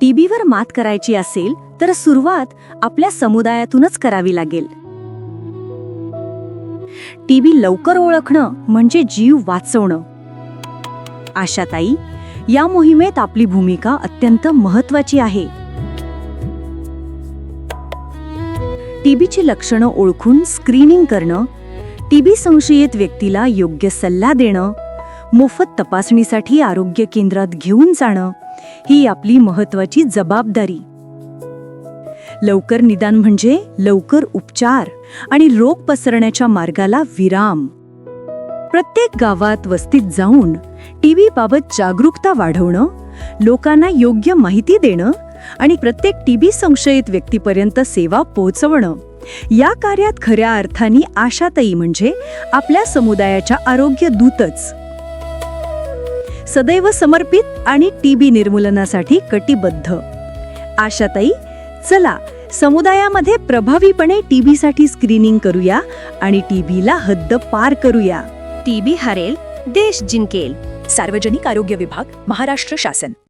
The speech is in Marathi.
टीबीवर मात करायची असेल तर सुरुवात आपल्या समुदायातूनच करावी लागेल. टीबी लवकर ओळखणं म्हणजे जीव वाचवणं. आशाताई या मोहिमेत आपली भूमिका अत्यंत महत्वाची आहे. टीबीची लक्षणं ओळखून स्क्रीनिंग करणं टीबी संशयित व्यक्तीला योग्य सल्ला देणं मोफत तपासणीसाठी आरोग्य केंद्रात घेऊन जाणं ही आपली महत्वाची जबाबदारी. लवकर निदान म्हणजे लवकर उपचार आणि रोग पसरण्याच्या मार्गाला विराम. प्रत्येक गावात वस्तीत जाऊन टीबी बाबत जागरूकता वाढवणं लोकांना योग्य माहिती देणं आणि प्रत्येक टीबी संशयित व्यक्तीपर्यंत सेवा पोहोचवणं या कार्यात खऱ्या अर्थाने आशाताई म्हणजे आपल्या समुदायाच्या आरोग्य दूतच. सदैव समर्पित आणि टीबी निर्मूलनासाठी कटिबद्ध. आशाताई चला समुदायामध्ये प्रभावीपणे टीबीसाठी स्क्रीनिंग करूया आणि टीबीला हद्द पार करूया. टीबी हरेल देश जिंकेल. सार्वजनिक आरोग्य विभाग महाराष्ट्र शासन.